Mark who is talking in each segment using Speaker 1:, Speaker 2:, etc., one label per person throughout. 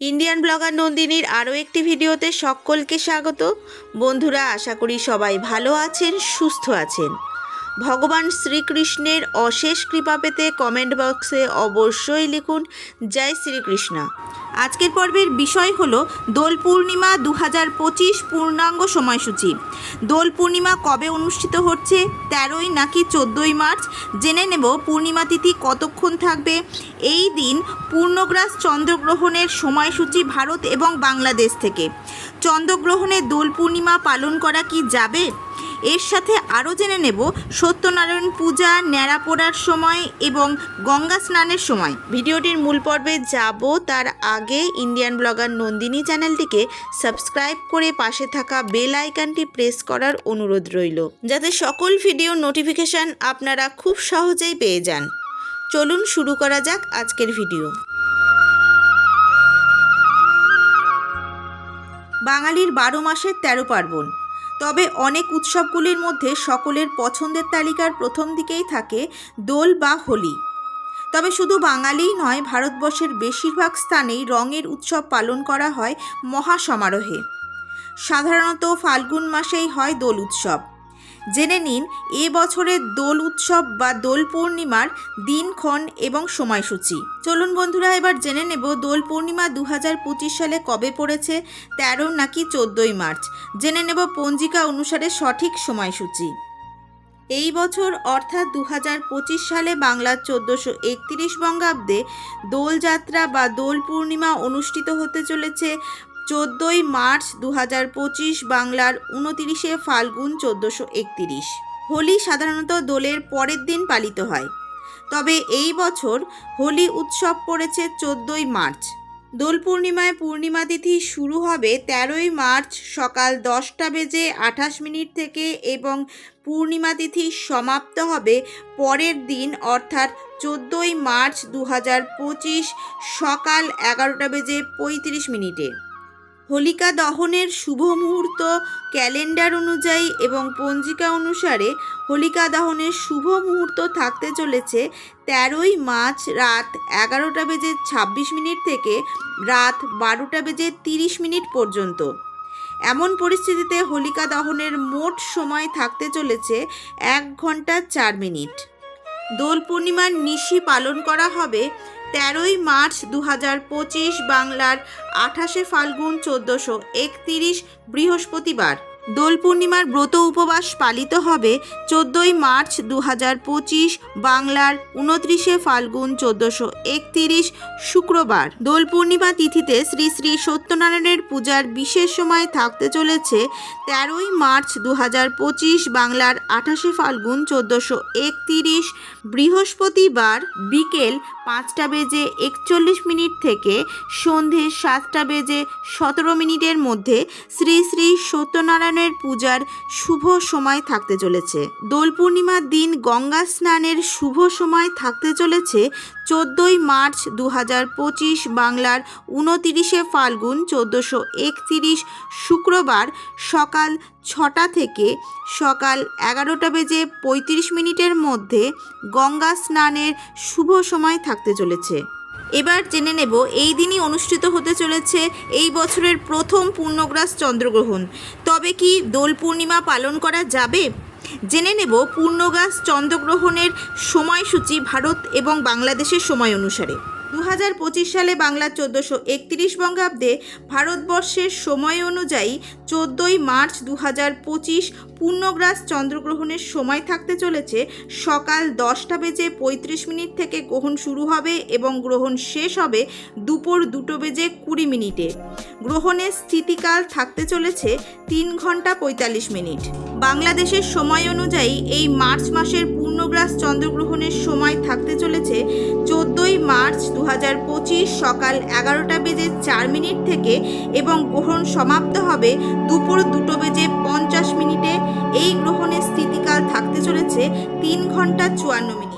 Speaker 1: Indian blogger নন্দিনীর আরও একটি ভিডিওতে সকলকে স্বাগত। বন্ধুরা, আশা করি সবাই ভালো আছেন, সুস্থ আছেন। ভগবান শ্রীকৃষ্ণের অশেষ কৃপা পেতে কমেন্ট বক্সে অবশ্যই লিখুন, জয় শ্রীকৃষ্ণ। আজকের পর্বের বিষয় হল, দোল পূর্ণিমা দু হাজার পঁচিশ পূর্ণাঙ্গ সময়সূচি। দোল পূর্ণিমা কবে অনুষ্ঠিত হচ্ছে? তেরোই নাকি চোদ্দোই মার্চ? জেনে নেব পূর্ণিমা তিথি কতক্ষণ থাকবে? এই দিন পূর্ণগ্রাস চন্দ্রগ্রহণের সময়সূচি ভারত এবং বাংলাদেশ থেকে। চন্দ্রগ্রহণে দোল পূর্ণিমা পালন করা কি যাবে? এর সাথে আরও জেনে নেব সত্যনারায়ণ পূজা, ন্যাড়া পোড়ার সময় এবং গঙ্গা স্নানের সময়। ভিডিওটির মূল পর্বে যাব, তার আগে ইন্ডিয়ান ব্লগার নন্দিনী চ্যানেলটিকে সাবস্ক্রাইব করে পাশে থাকা বেল আইকনটি প্রেস করার অনুরোধ রইল। যাতে সকল ভিডিও নোটিফিকেশান আপনারা খুব সহজেই পেয়ে যান। চলুন শুরু করা যাক আজকের ভিডিও। বাঙালির বারো মাসের তেরো পার্বণ। তবে অনেক উৎসবগুলির মধ্যে সকলের পছন্দের তালিকার প্রথম দিকেই থাকে দোল বা হোলি। তবে শুধু বাঙালিই নয়, ভারতবর্ষের বেশিরভাগ স্থানেই রঙের উৎসব পালন করা হয় মহাসমারোহে। সাধারণত ফাল্গুন মাসেই হয় দোল উৎসব। জেনে নিন, এ বছরের দোল উৎসব বা দোল পূর্ণিমার দিনক্ষণ এবং সময়সূচি। চলুন বন্ধুরা, এবার জেনে নেব দোল পূর্ণিমা দু হাজার পঁচিশ সালে কবে পড়েছে, তেরো নাকি চোদ্দোই মার্চ? জেনে নেব পঞ্জিকা অনুসারে সঠিক সময়সূচি। এই বছর অর্থাৎ দু হাজার পঁচিশ সালে বাংলার চোদ্দোশো একত্রিশ বঙ্গাব্দে দোলযাত্রা বা দোল পূর্ণিমা অনুষ্ঠিত হতে চলেছে। চোদ্দোই মার্চ দু পঁচিশ বাংলার উনতিরিশে ফাল্গুন চোদ্দোশো একতিরিশ। হোলি সাধারণত দোলের পরের দিন পালিত হয়। তবে এই বছর হোলি উৎসব পড়েছে চোদ্দোই মার্চ। দোল পূর্ণিমায় পূর্ণিমা তিথি শুরু হবে তেরোই মার্চ সকাল দশটা বেজে আঠাশ মিনিট থেকে এবং পূর্ণিমা তিথি সমাপ্ত হবে পরের দিন অর্থাৎ চোদ্দোই মার্চ দু হাজার পঁচিশ সকাল এগারোটা বেজে পঁয়ত্রিশ মিনিটে। হোলিকা দহনের শুভ মুহূর্ত ক্যালেন্ডার অনুযায়ী এবং পঞ্জিকা অনুসারে হোলিকা দহনের শুভ মুহূর্ত থাকতে চলেছে তেরোই মার্চ রাত এগারোটা বেজে ছাব্বিশ মিনিট থেকে রাত বারোটা বেজে তিরিশ মিনিট পর্যন্ত। এমন পরিস্থিতিতে হোলিকা দহনের মোট সময় থাকতে চলেছে এক ঘণ্টা চার মিনিট। দোল পূর্ণিমার নিশি পালন করা হবে তেরোই মার্চ দু হাজার পঁচিশ বাংলার আঠাশে ফাল্গুন চোদ্দোশো একতিরিশ বৃহস্পতিবার। দোল পূর্ণিমার ব্রত উপবাস পালিত হবে চোদ্দোই মার্চ দু পঁচিশ বাংলার উনত্রিশে ফাল্গুন চোদ্দোশো একতিরিশ শুক্রবার। দোল পূর্ণিমা তিথিতে শ্রী শ্রী সত্যনারায়ণের পূজার বিশেষ সময় থাকতে চলেছে তেরোই মার্চ দু পঁচিশ বাংলার আঠাশে ফাল্গুন চোদ্দোশো একতিরিশ বৃহস্পতিবার বিকেল পাঁচটা বেজে একচল্লিশ মিনিট থেকে সন্ধে সাতটা বেজে সতেরো মিনিটের মধ্যে শ্রী শ্রী সত্যনারায়ণের পূজার শুভ সময় থাকতে চলেছে। দোল পূর্ণিমার দিন গঙ্গা স্নানের শুভ সময় থাকতে চলেছে। চোদ্দোই মার্চ দু হাজার পঁচিশ বাংলার উনতিরিশে ফাল্গুন চোদ্দোশো একতিরিশ শুক্রবার সকাল ছটা থেকে সকাল এগারোটা বেজে পঁয়ত্রিশ মিনিটের মধ্যে গঙ্গা স্নানের শুভ সময় থাকতে চলেছে। এবার জেনে নেব, এই দিনই অনুষ্ঠিত হতে চলেছে এই বছরের প্রথম পূর্ণগ্রাস চন্দ্রগ্রহণ। তবে কি দোল পূর্ণিমা পালন করা যাবে? জেনে নেব, পূর্ণগ্রাস চন্দ্রগ্রহণের সময়সূচি ভারত এবং বাংলাদেশের সময় অনুসারে। দু হাজার পঁচিশ সালে বাংলা চোদ্দোশো একত্রিশ বঙ্গাব্দে ভারতবর্ষের সময় অনুযায়ী চোদ্দোই মার্চ দু হাজার পঁচিশ পূর্ণগ্রাস চন্দ্রগ্রহণের সময় থাকতে চলেছে। সকাল দশটা বেজে পঁয়ত্রিশ মিনিট থেকে গ্রহণ শুরু হবে এবং গ্রহণ শেষ হবে দুপুর দুটো বেজে কুড়ি মিনিটে। গ্রহণের স্থিতিকাল থাকতে চলেছে তিন ঘণ্টা পঁয়তাল্লিশ মিনিট। বাংলাদেশের সময় অনুযায়ী এই মার্চ মাসের পূর্ণগ্রাস চন্দ্রগ্রহণের সময় থাকতে চলেছে চোদ্দোই মার্চ দু হাজার পঁচিশ সকাল এগারোটা বেজে চার মিনিট থেকে এবং গ্রহণ সমাপ্ত হবে দুপুর দুটো বেজে পঞ্চাশ মিনিটে। এই গ্রহণের স্থিতিকাল থাকতে চলেছে তিন ঘণ্টা চুয়ান্ন মিনিট।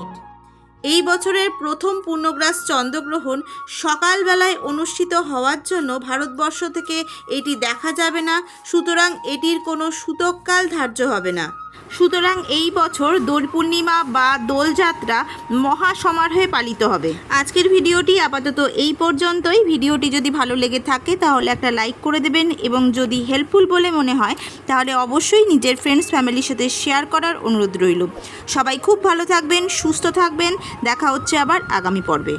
Speaker 1: এই বছরের প্রথম পূর্ণগ্রাস চন্দ্রগ্রহণ সকালবেলায় অনুষ্ঠিত হওয়ার জন্য ভারতবর্ষ থেকে এটি দেখা যাবে না, সুতরাং এটির কোনো সূতককাল ধার্য হবে না। সুতরাং এই বছর দোল পূর্ণিমা বা দোলযাত্রা মহা সমারোহে পালিত হবে। আজকের ভিডিওটি আপাতত এই পর্যন্তই। ভিডিওটি যদি ভালো লেগে থাকে, তাহলে একটা লাইক করে দেবেন এবং যদি হেল্পফুল বলে মনে হয়, তাহলে অবশ্যই নিজের ফ্রেন্ডস ফ্যামিলির সাথে শেয়ার করার অনুরোধ রইল। সবাই খুব ভালো থাকবেন, সুস্থ থাকবেন। দেখা হচ্ছে আবার আগামী পর্বে।